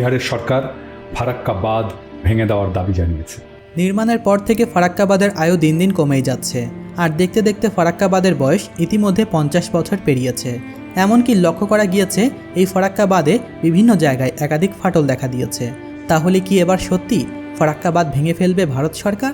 বিহারের সরকার ফারাক্কা বাঁধ ভেঙে দেওয়ার দাবি জানিয়েছে। নির্মাণের পর থেকে ফারাক্কাবাদের আয়ু দিন দিন কমেই যাচ্ছে। আর দেখতে দেখতে ফারাক্কাবাদের বয়স ইতিমধ্যে পঞ্চাশ বছর পেরিয়েছে। এমনকি লক্ষ্য করা গিয়েছে, এই ফারাক্কাবাদে বিভিন্ন জায়গায় একাধিক ফাটল দেখা দিয়েছে। তাহলে কি এবার সত্যি ফারাক্কাবাদ ভেঙে ফেলবে ভারত সরকার?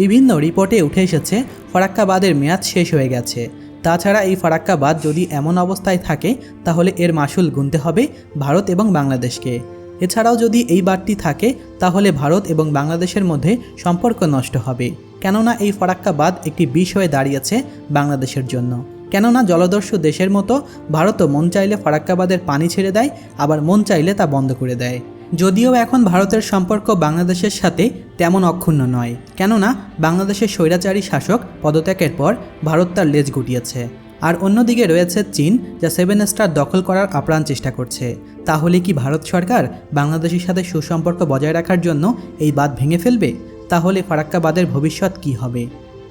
বিভিন্ন রিপোর্টে উঠে এসেছে, ফারাক্কাবাদের মেয়াদ শেষ হয়ে গেছে। তাছাড়া এই ফারাক্কাবাদ যদি এমন অবস্থায় থাকে, তাহলে এর মাসুল গুনতে হবে ভারত এবং বাংলাদেশকে। এছাড়াও যদি এই বাঁধটি থাকে, তাহলে ভারত এবং বাংলাদেশের মধ্যে সম্পর্ক নষ্ট হবে। কেননা এই ফারাক্কা বাঁধ একটি বিষ হয়ে দাঁড়িয়েছে বাংলাদেশের জন্য। কেননা জলদস্যু দেশের মতো ভারতও মন চাইলে ফারাক্কাবাদের পানি ছেড়ে দেয়, আবার মন চাইলে তা বন্ধ করে দেয়। যদিও এখন ভারতের সম্পর্ক বাংলাদেশের সাথে তেমন অক্ষুণ্ণ নয়। কেননা বাংলাদেশের স্বৈরাচারী শাসক পদত্যাগের পর ভারত তার লেজ গুটিয়েছে। আর অন্যদিকে রয়েছে চীন, যা সেভেন স্টার দখল করার আপ্রাণ চেষ্টা করছে। তাহলে কি ভারত সরকার বাংলাদেশের সাথে সুসম্পর্ক বজায় রাখার জন্য এই বাঁধ ভেঙে ফেলবে? তাহলে ফারাক্কাবাদের ভবিষ্যৎ কি হবে?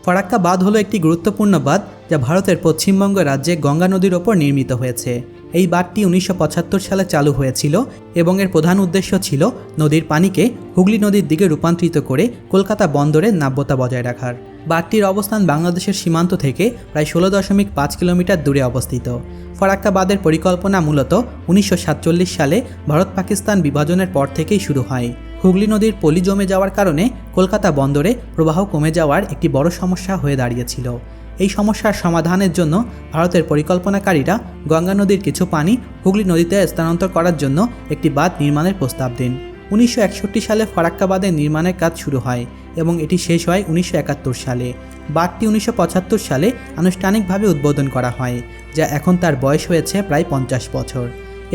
ফারাক্কা বাঁধ হলো একটি গুরুত্বপূর্ণ বাঁধ, যা ভারতের পশ্চিমবঙ্গ রাজ্যে গঙ্গা নদীর ওপর নির্মিত হয়েছে। এই বাঁধটি উনিশশো পঁচাত্তর সালে চালু হয়েছিল এবং এর প্রধান উদ্দেশ্য ছিল নদীর পানিকে হুগলি নদীর দিকে রূপান্তরিত করে কলকাতা বন্দরের নাব্যতা বজায় রাখার। বাঁধটির অবস্থান বাংলাদেশের সীমান্ত থেকে প্রায় ষোলো দশমিক পাঁচ কিলোমিটার দূরে অবস্থিত। ফারাক্কা বাঁধের পরিকল্পনা মূলত উনিশশো সাতচল্লিশ সালে ভারত পাকিস্তান বিভাজনের পর থেকেই শুরু হয়। হুগলি নদীর পলি জমে যাওয়ার কারণে কলকাতা বন্দরে প্রবাহ কমে যাওয়ার একটি বড় সমস্যা হয়ে দাঁড়িয়েছিল। এই সমস্যার সমাধানের জন্য ভারতের পরিকল্পনাকারীরা গঙ্গা নদীর কিছু পানি হুগলি নদীতে স্থানান্তর করার জন্য একটি বাঁধ নির্মাণের প্রস্তাব দেন। উনিশশো একষট্টি সালে ফারাক্কা বাঁধের নির্মাণের কাজ শুরু হয় এবং এটি শেষ হয় উনিশশো একাত্তর সালে। বাঁধটি উনিশশো পঁচাত্তর সালে আনুষ্ঠানিকভাবে উদ্বোধন করা হয়, যা এখন তার বয়স হয়েছে প্রায় পঞ্চাশ বছর।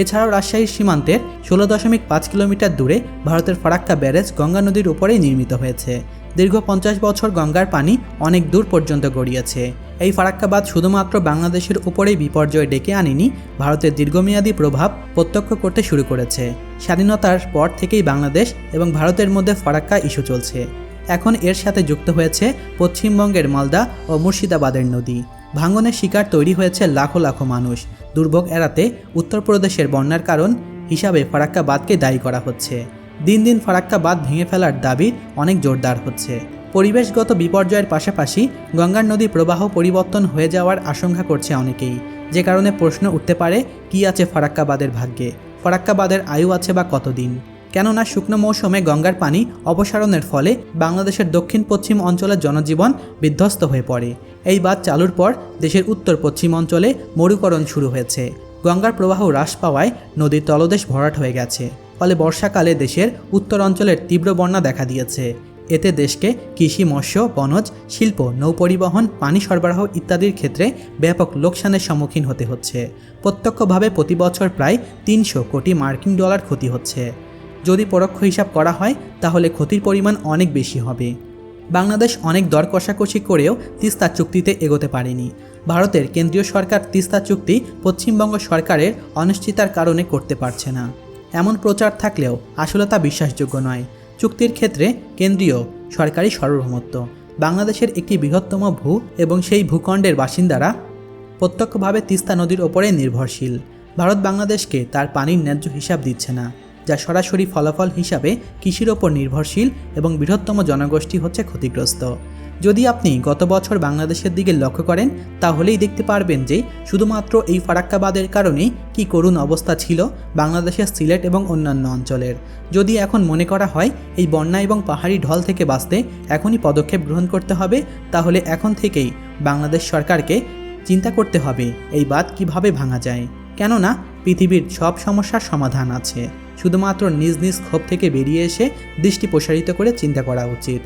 এছাড়াও রাজশাহীর সীমান্তের ষোলো দশমিক পাঁচ কিলোমিটার দূরে ভারতের ফারাক্কা ব্যারেজ গঙ্গা নদীর উপরেই নির্মিত হয়েছে। দীর্ঘ পঞ্চাশ বছর গঙ্গার পানি অনেক দূর পর্যন্ত গড়িয়েছে। এই ফারাক্কাবাদ শুধুমাত্র বাংলাদেশের উপরেই বিপর্যয় ডেকে আনেনি, ভারতের দীর্ঘমেয়াদী প্রভাব প্রত্যক্ষ করতে শুরু করেছে। স্বাধীনতার পর থেকেই বাংলাদেশ এবং ভারতের মধ্যে ফারাক্কা ইস্যু চলছে। এখন এর সাথে যুক্ত হয়েছে পশ্চিমবঙ্গের মালদা ও মুর্শিদাবাদের নদী। ভাঙনের শিকার তৈরি হয়েছে লাখো লাখো মানুষ। দুর্ভোগ এড়াতে উত্তরপ্রদেশের বন্যার কারণ হিসাবে ফারাক্কাবাদকে দায়ী করা হচ্ছে। দিন দিন ফারাক্কা বাঁধ ভেঙে ফেলার দাবি অনেক জোরদার হচ্ছে। পরিবেশগত বিপর্যয়ের পাশাপাশি গঙ্গার নদী প্রবাহ পরিবর্তন হয়ে যাওয়ার আশঙ্কা করছে অনেকেই। যে কারণে প্রশ্ন উঠতে পারে, কি আছে ফারাক্কা বাঁধের ভাগ্যে? ফারাক্কা বাঁধের আয়ু আছে বা কতদিন? কেননা শুকনো মৌসুমে গঙ্গার পানি অপসারণের ফলে বাংলাদেশের দক্ষিণ পশ্চিম অঞ্চলের জনজীবন বিধ্বস্ত হয়ে পড়ে। এই বাঁধ চালুর পর দেশের উত্তর পশ্চিম অঞ্চলে মরুকরণ শুরু হয়েছে। গঙ্গার প্রবাহ হ্রাস পাওয়ায় নদীর তলদেশ ভরাট হয়ে গেছে। ফলে বর্ষাকালে দেশের উত্তর অঞ্চলের তীব্র বন্যা দেখা দিয়েছে। এতে দেশকে কৃষি, মৎস্য, বনজ, শিল্প, নৌপরিবহন, পানি সরবরাহ ইত্যাদির ক্ষেত্রে ব্যাপক লোকসানের সম্মুখীন হতে হচ্ছে। প্রত্যক্ষভাবে প্রতি বছর প্রায় তিনশো কোটি মার্কিন ডলার ক্ষতি হচ্ছে। যদি পরোক্ষ হিসাব করা হয়, তাহলে ক্ষতির পরিমাণ অনেক বেশি হবে। বাংলাদেশ অনেক দর কষাকষি করেও তিস্তা চুক্তিতে এগোতে পারেনি। ভারতের কেন্দ্রীয় সরকার তিস্তা চুক্তি পশ্চিমবঙ্গ সরকারের অনিশ্চিতার কারণে করতে পারছে না। এমন প্রচার থাকলেও আসলে তা বিশ্বাসযোগ্য নয়। চুক্তির ক্ষেত্রে কেন্দ্রীয় সরকারি সার্বভৌমত্ব বাংলাদেশের একটি বৃহত্তম ভূ এবং সেই ভূখণ্ডের বাসিন্দারা প্রত্যক্ষভাবে তিস্তা নদীর ওপরে নির্ভরশীল। ভারত বাংলাদেশকে তার পানির ন্যায্য হিসাব দিচ্ছে না, যা সরাসরি ফলাফল হিসাবে কৃষির ওপর নির্ভরশীল এবং বৃহত্তম জনগোষ্ঠী হচ্ছে ক্ষতিগ্রস্ত। যদি আপনি গত বছর বাংলাদেশের দিকে লক্ষ্য করেন, তাহলেই দেখতে পারবেন যে শুধুমাত্র এই ফারাক্কাবাদের কারণেই কি করুণ অবস্থা ছিল বাংলাদেশের সিলেট এবং অন্যান্য অঞ্চলের। যদি এখন মনে করা হয়, এই বন্যা এবং পাহাড়ি ঢল থেকে বাঁচতে এখনই পদক্ষেপ গ্রহণ করতে হবে, তাহলে এখন থেকেই বাংলাদেশ সরকারকে চিন্তা করতে হবে এই বাদ কীভাবে ভাঙা যায়। কেননা, পৃথিবীর সব সমস্যার সমাধান আছে। শুধুমাত্র নিজ নিজ ক্ষোভ থেকে বেরিয়ে এসে দৃষ্টি প্রসারিত করে চিন্তা করা উচিত।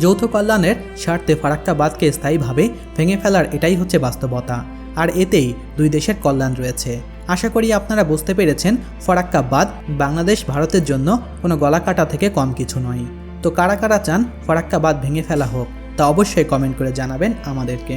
যৌথ কল্যাণের স্বার্থে ফারাক্কাবাদকে স্থায়ীভাবে ভেঙে ফেলার এটাই হচ্ছে বাস্তবতা। আর এতেই দুই দেশের কল্যাণ রয়েছে। আশা করি আপনারা বুঝতে পেরেছেন ফারাক্কাবাদ বাংলাদেশ ভারতের জন্য কোনো গলাকাটা থেকে কম কিছু নয়। তো কারা কারা চান ফারাক্কাবাদ ভেঙে ফেলা হোক, তা অবশ্যই কমেন্ট করে জানাবেন আমাদেরকে।